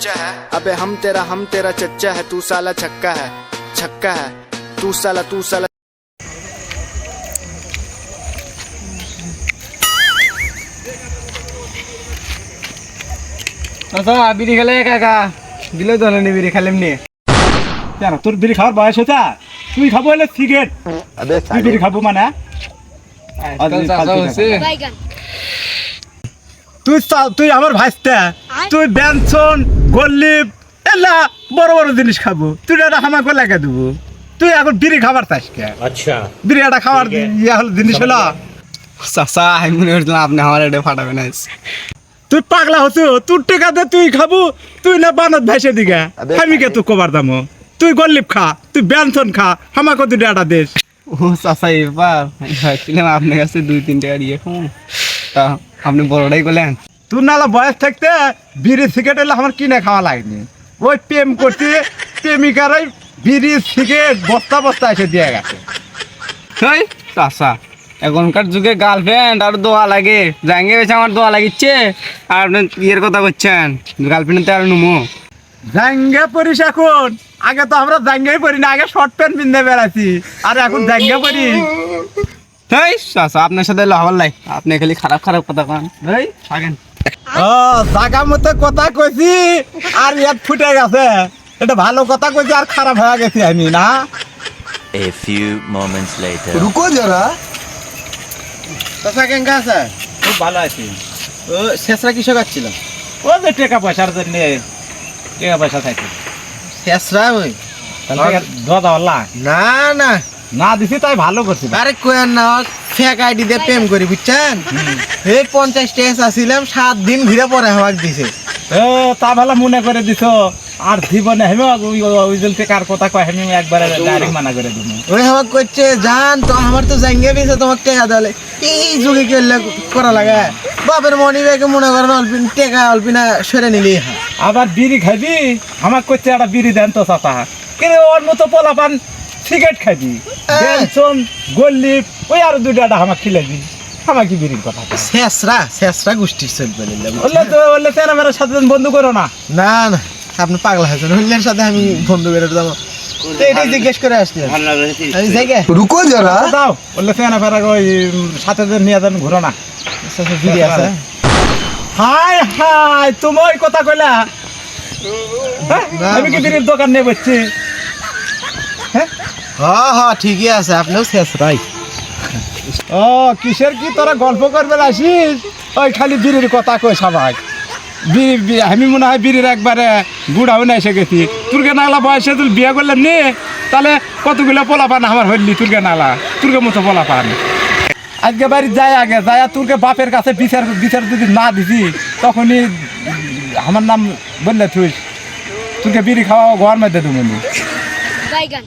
चच्चा है अबे हम तेरा हम तेरा चच्चा है तू साला छक्का है छक्का है तू साला तू साला আচ্ছা বিড়ি খেলে একা একা দিলেও তো হলো বিড়ি খেলে এমনি কেন তোর বিড়ি খাওয়ার বয়স হয়েছে তুই খাবো হলে সিগারেট তুই বিড়ি খাবো মানে আজকাল চাচা হচ্ছে বাইগান তুই চা- তুই আমার ভাইস্তা তুই ব্যঞ্চন গল্লিপ এলা বড় বড় জিনিস খাব। তুই এটা হামাকে লাগে দেবো। তুই এখন বিড়ি খাবার চাস কে? আচ্ছা। বিড়ি একটা খাবার ইয়া হলো জিনিস হলো। চাচা আমি মনে করছিলাম আপনি আমার এটা ফাটাবেন তুই পাগলা হতো তোর টাকা দে তুই খাব। তুই না বানাত ভাইসে দিকে আমি কে তুই কবার দামো? তুই গল্লিপ খা তুই ব্যঞ্জন খা হামাকে তুই ডাটা দেশ ও চাচা এবার ভাবছিলাম আপনার কাছে দুই তিন টাকা দিয়ে খাব। তা আপনি বড়টাই বলেন। তুই নালা বয়স থাকতে বিড়ি সিগারেট এলে আমার কিনে খাওয়া লাগেনি। ওই প্রেম করতে প্রেমিকারাই বিড়ি সিগারেট বস্তা বস্তা এসে দিয়ে গেছে। হেই চাচা এখনকার যুগে গার্লফ্রেন্ড আর দোয়া লাগে। জাঙ্গে বেছে আমার দোয়া লাগিচ্ছে। আর আপনি ইয়ের কথা করছেন গার্লফ্রেন্ড তো আর নুমো। জাঙ্গা পরিস এখন। আগে তো আমরা জাঙ্গাই পরি না আগে শর্ট প্যান্ট পিনতে বেড়াচ্ছি। আর এখন জাঙ্গা পরি হেই আপনার সাথে হবার লাই। আপনি খালি খারাপ খারাপ কথা কন। হেই থাকেন। জাগা মতো কথা কইছি আর ইয়াত ফুটে গেছে। এটা ভালো কথা কইছি আর খারাপ হয়ে গেছি আমি না? A few moments later. রুকো জরা চাচা কেঙ্গা আছে? খুব ভালো আছি। ও শেষরা কিসব আসছিল ও যে টাকা পয়সার জন্য টাকা পয়সা চাইছিল শেষরা ওই? দাদা না না। না দিছি তাই ভালো করছি আরে কোয়ার না ফেক আইডি দিয়ে প্রেম করি বুঝছেন? এই পঞ্চাশ টেস আসছিলাম সাত দিন ঘুরে পরে আমাকে দিছে। এ তা ভালো মনে করে দিছ। আর জীবনে হেমে ওই জন্য কার কথা কয় হেমে একবারে ডাইরেক্ট মানা করে দিব। ওই আমাকে করছে জান তো আমার তো জাঙ্গে পেয়েছে তোমাকে টেকা দলে এই যুগে কেলে করা লাগে? বাপের মনি ব্যাগে মনে করেন অল্পিন টেকা অল্পিনা সরে নিলেই হয়। আবার বিড়ি খাবি আমার করছে একটা বিড়ি দেন তো চাচা। কিন্তু ওর মতো পোলাপান সিগারেট খাইবি বেনসন গোল্লিপ ওই আর দুটা আমার খিলাবি আমাকে বিড়ির কথা। শেষরা শেষরা গোষ্ঠীর চলবে বললে তো বললে তেন মেরা সাথে বন্ধু করো না। না না আপনি পাগলা হয়েছেন হইলের সাথে আমি বন্ধু বেরো যাব জিজ্ঞেস করে আসছি দাও ফেরা সাথে না। আচ্ছা, আচ্ছা, কথা কইলা। হ্যাঁ, আমি কি দোকান নিয়ে বসছি? হ্যাঁ? হ্যাঁ ঠিকই আছে আপনিও শেষরাই ও কিসের কি তোরা গল্প করবে আসিস ওই খালি বিড়ির কথা কই সবাই। বি- আমি মনে হয় বিড়ির একবারে বুড়াও না এসে গেছি। তুরকে নালা বয়সে তুই বিয়ে করলাম নি? তাহলে কতগুলো পোলা পান আমার হইলি তুরকে নালা? তুরকে মতো পোলা পান আজকে বাড়ি যাই আগে যাই তুরকে বাপের কাছে বিচার বিচার যদি না দিছি তখনই আমার নাম বললে তুই। তুরকে বিড়ি খাওয়া ঘর মধ্যে তুমি বাইগান